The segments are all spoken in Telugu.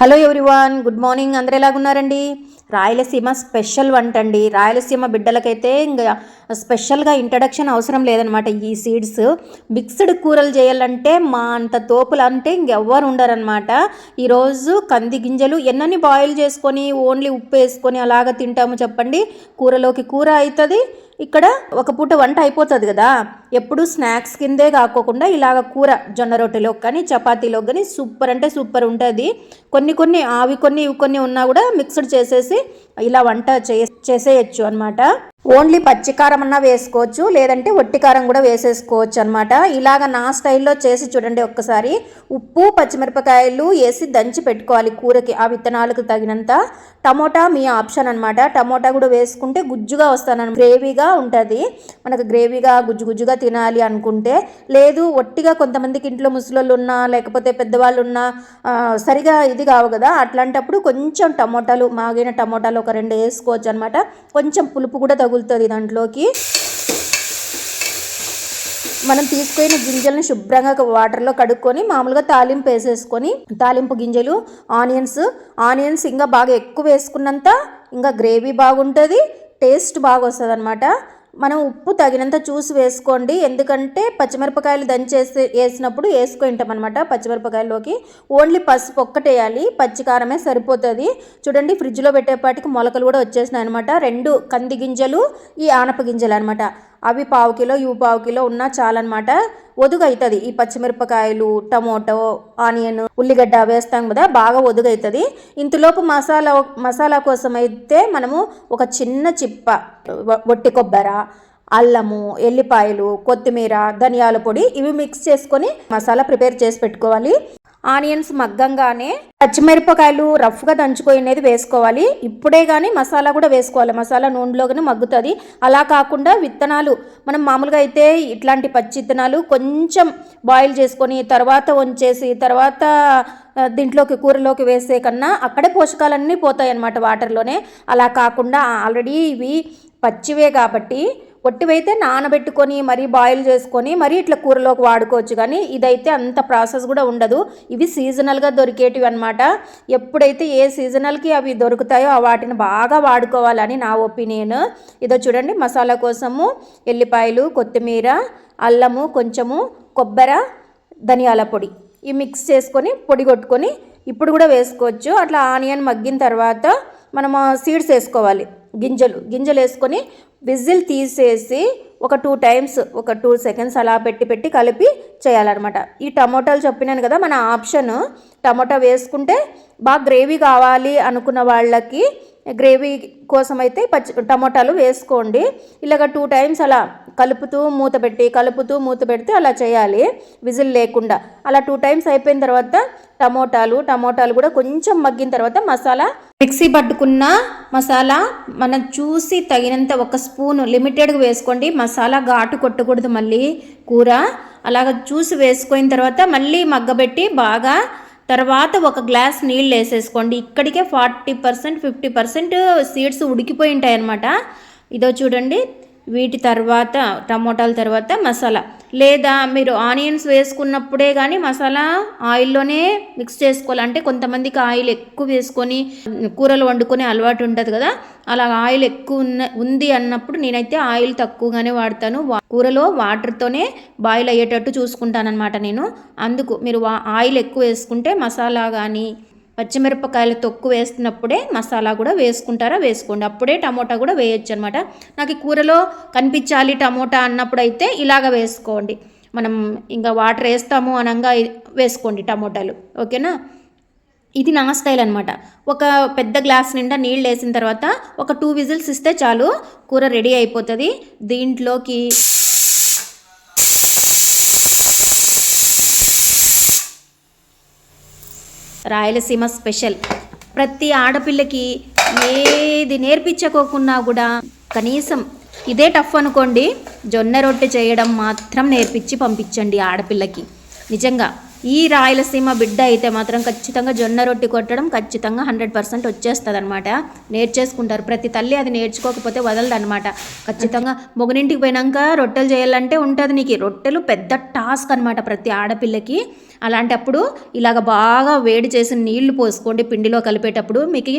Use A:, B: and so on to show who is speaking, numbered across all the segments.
A: Hello everyone good morning. అందరు ఎలాగున్నారండి? రాయలసీమ స్పెషల్ వంట అండి రాయలసీమ బిడ్డలకైతే ఇంకా స్పెషల్గా ఇంట్రడక్షన్ అవసరం లేదనమాట ఈ సీడ్స్. మిక్స్డ్ కూరలు చేయాలంటే మా అంత తోపులు అంటే ఇంకెవ్వరు ఉండరనమాట ఈరోజు కంది గింజలు ఎన్నని బాయిల్ చేసుకొని ఓన్లీ ఉప్పు వేసుకొని అలాగ తింటాము చెప్పండి. కూరలోకి కూర అవుతుంది ఇక్కడ ఒక పూట వంట అయిపోతుంది కదా. ఎప్పుడు స్నాక్స్ కిందే కాకోకుండా ఇలాగ కూర జొన్న రొట్టెలో కానీ చపాతీలో కానీ సూపర్ అంటే సూపర్ ఉంటుంది. కొన్ని కొన్ని అవి కొన్ని ఇవి కొన్ని ఉన్నా కూడా మిక్స్డ్ చేసేసి ఇలా వంట చే చేసేయచ్చు అనమాట ఓన్లీ పచ్చికారం అన్నా వేసుకోవచ్చు లేదంటే ఒట్టి కారం కూడా వేసేసుకోవచ్చు అనమాట ఇలాగ నా స్టైల్లో చేసి చూడండి ఒక్కసారి. ఉప్పు పచ్చిమిరపకాయలు వేసి దంచి పెట్టుకోవాలి కూరకి ఆ విత్తనాలకు తగినంత. టమోటా మీ ఆప్షన్ అనమాట టమోటా కూడా వేసుకుంటే గుజ్జుగా వస్తాను గ్రేవీగా ఉంటుంది. మనకు గ్రేవీగా గుజ్జు గుజ్జుగా తినాలి అనుకుంటే. లేదు ఒట్టిగా కొంతమందికి ఇంట్లో ముసలోళ్ళు ఉన్నా లేకపోతే పెద్దవాళ్ళు ఉన్నా సరిగా ఇది కావు కదా. అట్లాంటప్పుడు కొంచెం టమోటాలు మాగిన టమోటాలు ఒక రెండు వేసుకోవచ్చు అనమాట కొంచెం పులుపు కూడా తగులుతుంది దాంట్లోకి. మనం తీసుకున్న గింజలను శుభ్రంగా వాటర్లో కడుక్కొని మామూలుగా తాలింపు వేసేసుకొని తాలింపు గింజలు ఆనియన్స్. ఆనియన్స్ ఇంకా బాగా ఎక్కువ వేసుకున్నంత ఇంకా గ్రేవీ బాగుంటుంది టేస్ట్ బాగా వస్తుంది అనమాట మనం ఉప్పు తగినంత చూసి వేసుకోండి. ఎందుకంటే పచ్చిమిరపకాయలు దంచేసి వేసినప్పుడు వేసుకుంటాం అనమాట పచ్చిమిరపకాయల్లోకి. ఓన్లీ పసుపు ఒక్కటేయాలి పచ్చికారమే సరిపోతుంది. చూడండి ఫ్రిడ్జ్లో పెట్టేపాటికి మొలకలు కూడా వచ్చేసినాయి అనమాట రెండు కంది గింజలు ఈ ఆనప గింజలు అనమాట అవి పావు కిలో ఇవి పావు కిలో ఉన్నా చాలన్నమాట. ఒదుగైతుంది. ఈ పచ్చిమిరపకాయలు టమోటో ఆనియన్ ఉల్లిగడ్డ వేస్తాం కదా బాగా ఒదుగైతుంది. ఇంతలోపు మసాలా మసాలా కోసం అయితే మనము ఒక చిన్న చిప్ప ఒట్టి వట్టి కొబ్బర అల్లము ఎల్లిపాయలు కొత్తిమీర ధనియాల పొడి ఇవి మిక్స్ చేసుకొని మసాలా ప్రిపేర్ చేసి పెట్టుకోవాలి. ఆనియన్స్ మగ్గంగానే పచ్చిమిరపకాయలు రఫ్గా దంచుకునేది వేసుకోవాలి. ఇప్పుడే కానీ మసాలా కూడా వేసుకోవాలి. మసాలా నూనెలో కానీ మగ్గుతుంది. అలా కాకుండా విత్తనాలు మనం మామూలుగా అయితే ఇట్లాంటి పచ్చి విత్తనాలు కొంచెం బాయిల్ చేసుకొని తర్వాత వంచేసి తర్వాత దీంట్లోకి కూరలోకి వేసే కన్నా అక్కడే పోషకాలన్నీ పోతాయి అన్నమాట వాటర్లోనే. అలా కాకుండా ఆల్రెడీ ఇవి పచ్చివే కాబట్టి పొట్టివైతే నానబెట్టుకొని మరీ బాయిల్ చేసుకొని మరీ ఇట్లా కూరలోకి వాడుకోవచ్చు. కానీ ఇదైతే అంత ప్రాసెస్ కూడా ఉండదు. ఇవి సీజనల్గా దొరికేటివి అనమాట ఎప్పుడైతే ఏ సీజనల్కి అవి దొరుకుతాయో ఆ వాటిని బాగా వాడుకోవాలని నా ఒపీనియన్ ఇదో చూడండి మసాలా కోసము ఎల్లిపాయలు కొత్తిమీర అల్లము కొంచెము కొబ్బర ధనియాల పొడి. ఈ మిక్స్ చేసుకొని పొడి కొట్టుకొని ఇప్పుడు కూడా వేసుకోవచ్చు. అట్లా ఆనియన్ మగ్గిన తర్వాత మనము సీడ్స్ వేసుకోవాలి. గింజలు గింజలు వేసుకొని విజిల్ తీసేసి ఒక టూ టైమ్స్ ఒక టూ సెకండ్స్ అలా పెట్టి పెట్టి కలిపి చేయాలన్నమాట. ఈ టమోటాలు చెప్పినాను కదా మన ఆప్షన్ టమోటా వేసుకుంటే బాగా గ్రేవీ కావాలి అనుకున్న వాళ్ళకి గ్రేవీ కోసం అయితే పచ్చి టమోటాలు వేసుకోండి. ఇలాగ టూ టైమ్స్ అలా కలుపుతూ మూత పెట్టి కలుపుతూ మూత పెడితే అలా చేయాలి. విజిల్ లేకుండా. అలా టూ టైమ్స్ అయిపోయిన తర్వాత టమోటాలు టమోటాలు కూడా కొంచెం మగ్గిన తర్వాత మసాలా మిక్సీ పట్టుకున్న మసాలా మనం చూసి తగినంత ఒక స్పూన్ లిమిటెడ్గా వేసుకోండి. మసాలా ఘాటు కొట్టకూడదు మళ్ళీ కూర. అలాగ చూసి వేసుకున్న తర్వాత మళ్ళీ మగ్గబెట్టి బాగా తర్వాత ఒక గ్లాస్ నీళ్ళు వేసేసుకోండి. ఇక్కడికే forty percent fifty percent seeds ఉడికిపోయి ఉంటాయి అన్నమాట ఇదో చూడండి. వీటి తర్వాత టమోటాల తర్వాత మసాలా. లేదా మీరు ఆనియన్స్ వేసుకున్నప్పుడే కానీ మసాలా ఆయిల్లోనే మిక్స్ చేసుకోవాలి. అంటే కొంతమందికి ఆయిల్ ఎక్కువ వేసుకొని కూరలు వండుకునే అలవాటు ఉంటుంది కదా. అలా ఆయిల్ ఎక్కువ ఉన్న ఉంది అన్నప్పుడు నేనైతే ఆయిల్ తక్కువగానే వాడతాను. కూరలో వాటర్తోనే బాయిల్ అయ్యేటట్టు చూసుకుంటాను అనమాట నేను. అందుకు మీరు వా- ఆయిల్ ఎక్కువ వేసుకుంటే మసాలా కానీ పచ్చిమిరపకాయల తొక్కు వేస్తున్నప్పుడే మసాలా కూడా వేసుకుంటారా? వేసుకోండి. అప్పుడే టమోటా కూడా వేయొచ్చు అనమాట నాకు ఈ కూరలో కనిపించాలి టమోటా అన్నప్పుడు అయితే ఇలాగ వేసుకోండి. మనం ఇంకా వాటర్ వేస్తాము అనంగా వేసుకోండి టమోటాలు. ఓకేనా? ఇది నా స్టైల్ అనమాట ఒక పెద్ద గ్లాస్ నిండా నీళ్ళు వేసిన తర్వాత ఒక టూ విజిల్స్ ఇస్తే చాలు కూర రెడీ అయిపోతుంది. దీంట్లోకి రాయలసీమ స్పెషల్. ప్రతి ఆడపిల్లకి ఏది నేర్పించకోకున్నా కూడా కనీసం ఇదే టఫ్ అనుకోండి జొన్న రొట్టె చేయడం మాత్రం నేర్పించి పంపించండి ఆడపిల్లకి. నిజంగా ఈ రాయలసీమ బిడ్డ అయితే మాత్రం ఖచ్చితంగా జొన్న రొట్టి కొట్టడం ఖచ్చితంగా హండ్రెడ్ పర్సెంట్ వచ్చేస్తుంది అనమాట నేర్చేసుకుంటారు. ప్రతి తల్లి అది నేర్చుకోకపోతే వదలదనమాట ఖచ్చితంగా మొగనింటికి పోయినాక రొట్టెలు చేయాలంటే ఉంటుంది నీకు. రొట్టెలు పెద్ద టాస్క్ అనమాట ప్రతి ఆడపిల్లకి. అలాంటప్పుడు ఇలాగ బాగా వేడి చేసిన నీళ్ళు పోసుకోండి పిండిలో కలిపేటప్పుడు. మీకు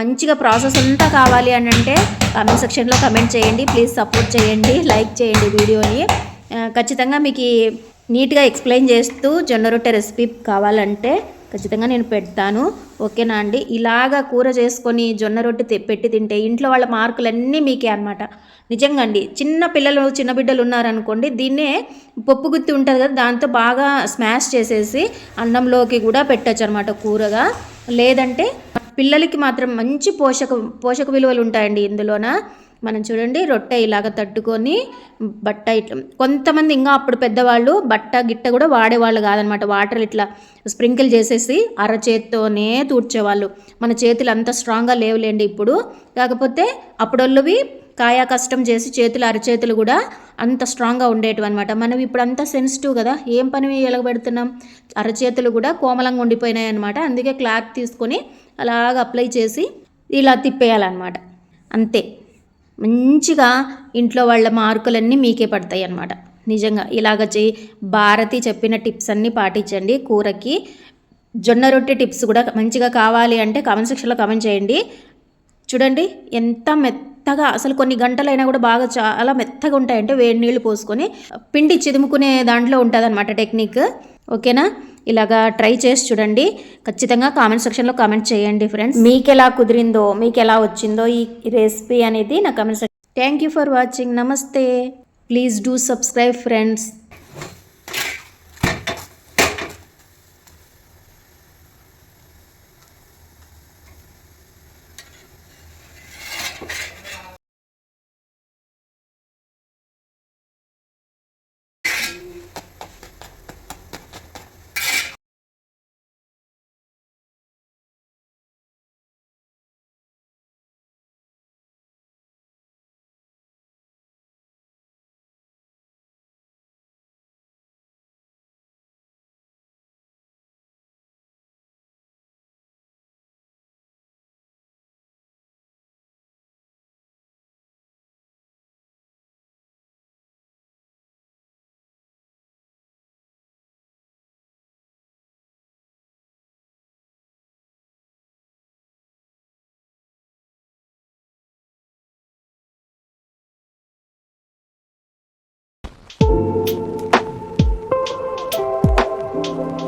A: మంచిగా ప్రాసెస్ అంతా కావాలి అని అంటే కామెంట్ సెక్షన్లో కమెంట్ చేయండి. ప్లీజ్ సపోర్ట్ చేయండి. లైక్ చేయండి వీడియోని. ఖచ్చితంగా మీకు నీట్గా ఎక్స్ప్లెయిన్ చేస్తూ జొన్న రొట్టె రెసిపీ కావాలంటే ఖచ్చితంగా నేను పెడతాను. ఓకేనా అండి? ఇలాగా కూర చేసుకొని జొన్న రొట్టె పెట్టి తింటే ఇంట్లో వాళ్ళ మార్కులన్నీ మీకే అనమాట నిజంగా అండి చిన్న పిల్లలు చిన్న బిడ్డలు ఉన్నారనుకోండి దీన్నే పప్పు గుత్తి ఉంటుంది కదా దాంతో బాగా స్మాష్ చేసేసి అన్నంలోకి కూడా పెట్టచ్చు అనమాట కూరగా. లేదంటే పిల్లలకి మాత్రం మంచి పోషక పోషక విలువలు ఉంటాయండి ఇందులోన. మనం చూడండి రొట్టె ఇలాగ తట్టుకొని బట్ట ఇట్లా కొంతమంది ఇంకా అప్పుడు పెద్దవాళ్ళు బట్ట గిట్ట కూడా వాడేవాళ్ళు కాదనమాట. వాటర్ ఇట్లా స్ప్రింకిల్ చేసేసి అరచేత్తోనే తూడ్చేవాళ్ళు. మన చేతులు అంత స్ట్రాంగ్గా లేవులేండి ఇప్పుడు. కాకపోతే అప్పుడోళ్ళవి కాయా కష్టం చేసి చేతులు అరచేతులు కూడా అంత స్ట్రాంగ్గా ఉండేటివి అనమాట మనం ఇప్పుడు అంత సెన్సిటివ్ కదా ఏం పని ఎలగబెడుతున్నాం? అరచేతులు కూడా కోమలంగా ఉండిపోయినాయి అనమాట అందుకే క్లాత్ తీసుకొని అలాగ అప్లై చేసి ఇలా తిప్పేయాలన్నమాట. అంతే. మంచిగా ఇంట్లో వాళ్ళ మార్కులన్నీ మీకే పడతాయి అన్నమాట. నిజంగా ఇలాగ చేయి భారతి చెప్పిన టిప్స్ అన్నీ పాటించండి. కూరకి జొన్న రొట్టె టిప్స్ కూడా మంచిగా కావాలి అంటే కామెంట్ సెక్షన్లో కామెంట్ చేయండి. చూడండి ఎంత మెత్తగా అసలు కొన్ని గంటలైనా కూడా బాగా చాలా మెత్తగా ఉంటాయంటే వేడి నీళ్ళు పోసుకొని పిండి చిదుముకునే దాంట్లో ఉంటుంది అనమాట టెక్నిక్. ఓకేనా? ఇలాగా ట్రై చేసి చూడండి. ఖచ్చితంగా కామెంట్ సెక్షన్లో కామెంట్ చేయండి ఫ్రెండ్స్. మీకు ఎలా కుదిరిందో మీకు ఎలా వచ్చిందో ఈ రెసిపీ అనేది నా comment section thank you for watching. నమస్తే. Please do subscribe friends. Thank you.